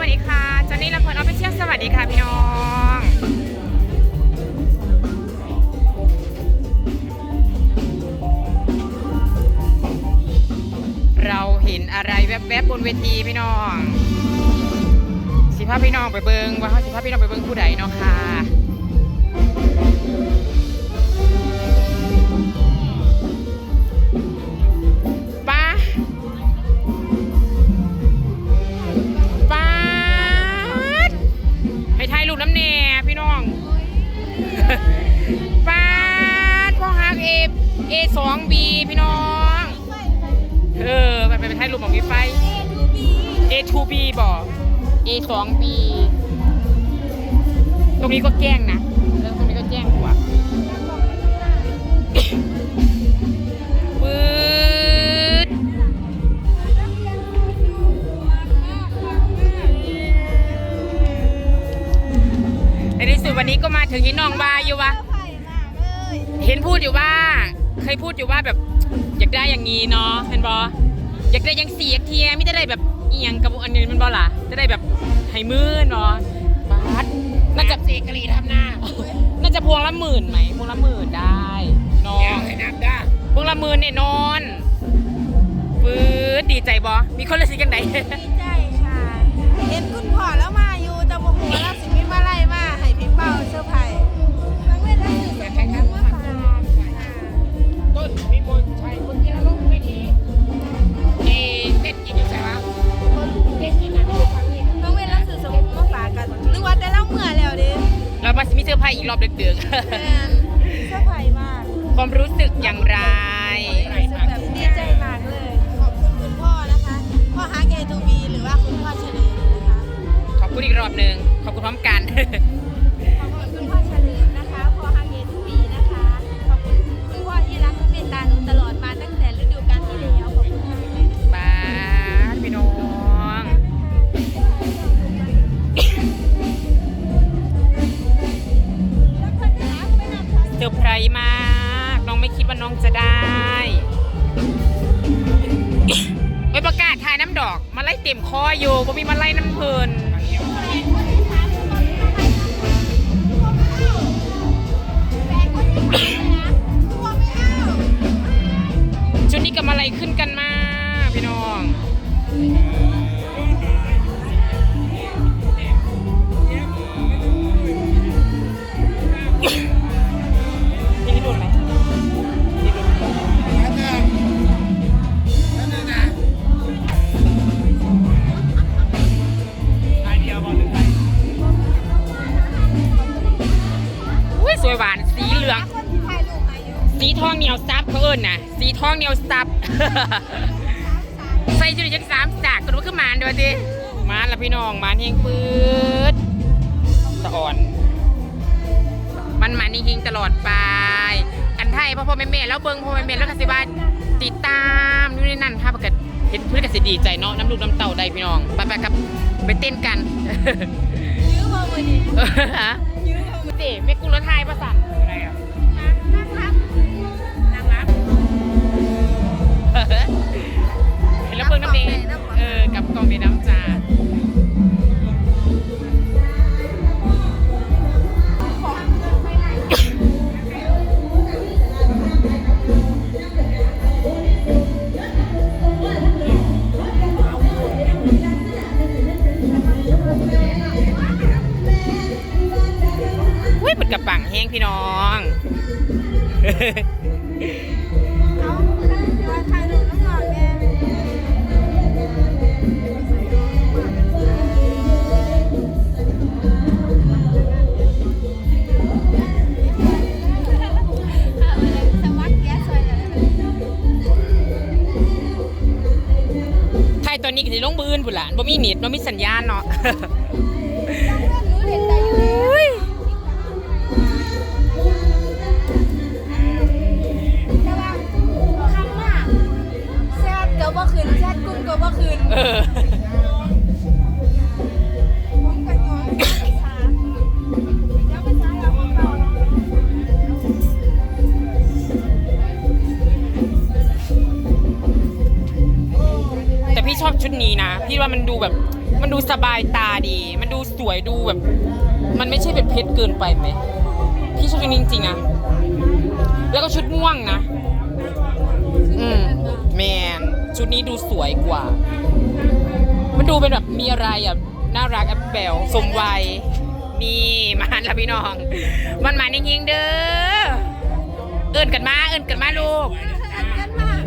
สวัสดีค่ะจอนนี่ลำเพลินออฟฟิเชียลสวัสดีค่ะพี่น้องเราเห็นอะไรแวบๆบนเวทีพี่น้อง สิภาพพี่น้องไปเบิงว่าเขาสิภาพี่น้องไปเบิงผู้ใดเนาะค่ะ ให้ถ่ายรูปน้ำแน่พี่น้องปาดพ่อฮักเอเอสองบีพี่น้อง เออไปไปไปถ่ายรูปของพี่ไฟ A2B บอก A2B ตรงนี้ก็แกล้งนะ สุดวันนี้ก็มาถึงที่น้องบาอยู่วะเห็นพูดอยู่ว่า เคยพูดอยู่ว่าแบบ อยากได้อย่างนี้เนาะเห็นบออยากได้อยังเสียกเทียไม่ได้ได้แบบเอียงกับอันนี้มันบอล่ะจะได้แบบให้มือเนาะบาสน่าจะเสกกะหรี่ทำหน้าน่าจะพวงละหมื่นไหมพวงละหมื่นได้นอเดี๋ยวงให้นับได้พวงละหมื่นแน่นอนปื๊ดดีใจบอมีคนละสิกันไหน ดีใจค่ะ เห็นคุณพ่อแล้วมา อร์ไพรส์บางเวลาสิอยากให้ทั้งมาฝากค่ะต้นมีมนชัยคนที่เราลงไม่ดีเอเต้นกินอยู่ใช่ไหมเต้นกินนะทุกครั้งนี้บางเวลาสิสมมุติมาฝากกันนึกว่าแต่เราเมื่อแล้วเด้เรามามีเซอร์ไพรส์อีกรอบเดือดแม่นเซอร์ไพรส์มากๆความรู้สึกอย่างไร ไล่เต็มคออยู่บ่มีมาไล่น้ำเพลินชุดนี้กับมาไรขึ้นกันมา วยหวาน สีเหลืองคนที่ถ่ายรูปมาอยู่สีทองเหนียวซับเขาเอิญนะสีทองเหนียวซับ ใส่จุดยังสามสากกระดูกขึ้นมาด้วยดิมาละพี่น้องมาเฮงปืดสะอ่อน มันมานี่เฮงตลอดไป อันไทยพ่อพ่อแม่แม่แล้วเบิ้งพ่อแม่แม่แล้วก็สิบาติดตามนู่นนี่นั่นภาพประกาศเห็นเพื่อนก็สิดีใจเนาะน้ำลูกน้ำเต่าได้พี่น้องไปไปๆครับไปเต้นกันยื้อมามือนี้ฮะยื้อ มามือสิแม่กุ้งรถไทยประสัน อนนี้ก็สิลงบืนพุ่นล่ะบ่มีเน็ตบ่มีสัญญาณเนาะรู้เด็ดแต่อยู่แต่ว่าคำมากแซดก็บ่คืนแซดกุ้งก็บ่คืนเออ พี่ว่ามันดูแบบ มันดูสบายตาดี มันดูสวยดูแบบ มันไม่ใช่เป็นเพชรเกินไปไหมพี่ชอบชุดนี้จริงๆนะแล้วก็ชุดม่วงนะ อืมแมนชุดนี้ดูสวยกว่า มันดูเป็นแบบมีอะไรอะน่ารักแอปเบลสมวัยนี่มาแล้วพี่น้อง มันมานิ่งๆเด้อเอินกันมาเอินกันมาลูก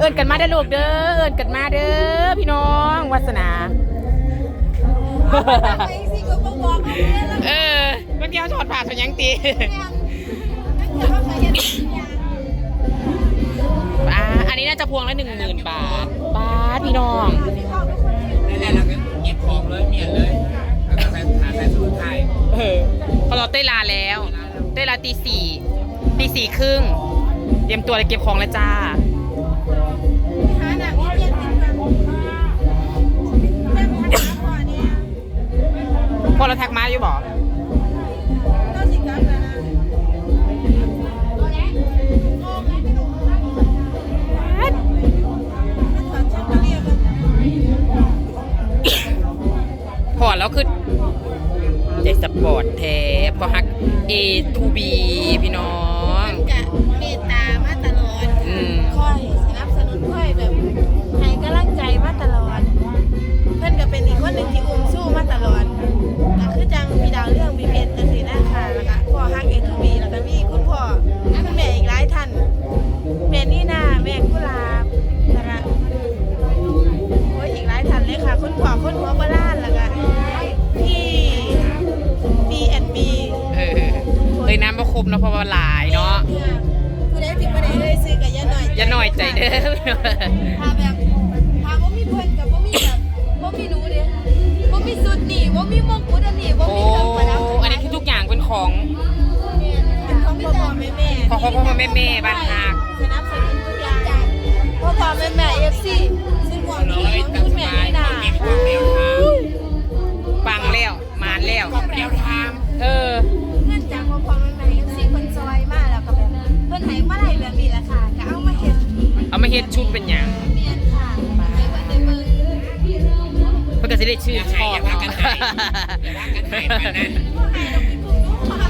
เอินกันมาเด้อลูกเด้อเอินกันมาเด้อพี่น้องวาสนาไปสิก็บ่บอกเขาเลยแล้วเออเมื่อกี้เขาถอดผ้าถอดหยังตีแม่นนั่นคือว่าเขาเฮ็ดทุกอย่างอ่าอันนี้น่าจะพวงละหนึ่งหมื่นบาทบาทพี่น้องพี่พ่อเป็นคนเฮ็ดนั่นแหละเราก็เก็บของเลยเมียนเลยแล้วก็ใส่ขาใส่สูทไทยเออพอเราเต้ยลาแล้ว เต้ยลาตีสี่ตีสี่ครึ่งเตรียมตัวเลยเก็บของแล้วจ้า พอเราแท็กมาอยู่บอก บเนาะเพราะว่าหลายเนาะผู้ใดที่บ่ได้เลยซื้อก็อย่าหน่อยอย่าหน่อยใจเด้อถ้าแบบถ้าบ่มีเพิ่นกับบ่มีแบบบ่มีหนูเด้บ่มีสุดนี่บ่มีมงกุฎอันนี้บ่โอ้มีเครื่องประดับอันนี้คือทุกอย่างเป็นของ เป็นของพ่อพ่อแม่แม่ของพ่อพ่อแม่แม่บ้านฮักสนับสนุนทุกอย่างพ่อพ่อแม่แม่ FC ซึ่งหมวกร้นี้อยของตั้งคุณสแม่บายนี่นา ได้ชื่ออย่าชให้ออบย่าพากันให้อย่าพากันให้ปานนั้นบ่ให้เราไปปลูกลูกค่ะ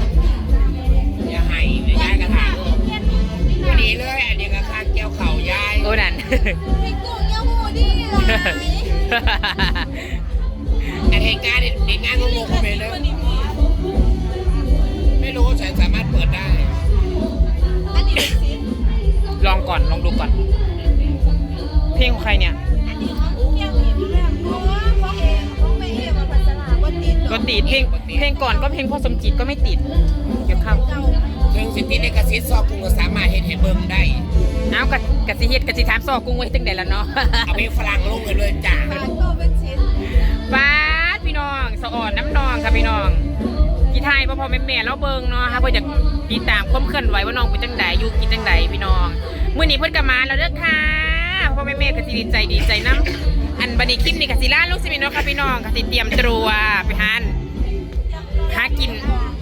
อย่าให้เดี๋ยวย้ายกันหาวันนี้เลยอันนี้ก็ค่าเกี่ยวเข่ายายโอ้นั่นพี่กุ้งเงี้ยหูดีหลายอันเหตุการณ์เด็กงานงงๆไปเลยไม่รู้ฉันสามารถเปิดได้อันนี้เป็นซิปลองก่อนลองดูก่อน เพลงของใครเนี่ย ติดก็ติดเพลงเพลงก่อนก็เพลงพ่อสมจิตก็ไม่ติดเกี่ยวข้าวเก่าเครื่องสิทธิในกระซิบซอกกุ้งก็สามารถเห็นให้เบิ่งได้เอากะกะสิเฮ็ดกะสิถามซอกุ้งไว้ตั้งแต่ละเนาะเอาเพลงฝรั่งลงกันเลยจ้าฟานก็เป็นซิปฟ้าดพี่น้องสะอ่อนน้ำนองค่ะพี่น้องกีไทยพ่อพ่อแม่แม่เราเบิ่งเนาะค่ะเพื่อจะติดตามความเคลื่อนไหวว่าน้องเป็นจังใดอยู่กินจังใดพี่น้องมื้อนี้เพิ่นก็มาแล้วเด้อค่ะพ่อแม่แม่ก็สิดีใจดีใจนํอันบัดนี้คลิปนี้ก็สิลาลูกสิมีเนาะค่ะพี่น้องก็สิเตรียมตัวไปหาน หากิน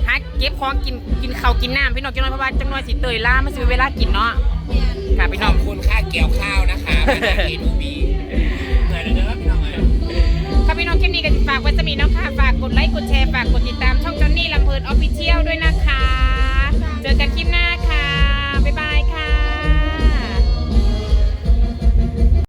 หาเก็บของกินกินข้าวกินน้ำพี่น้องจังน้อยเพราะว่าจังน้อยสิเตยล่ามันสิมีเวลากินเนาะเนี่ยค่ะพี่ขน้อองบคุณค่าเกี่ยวข้าวนะคะมาจากเอนูบี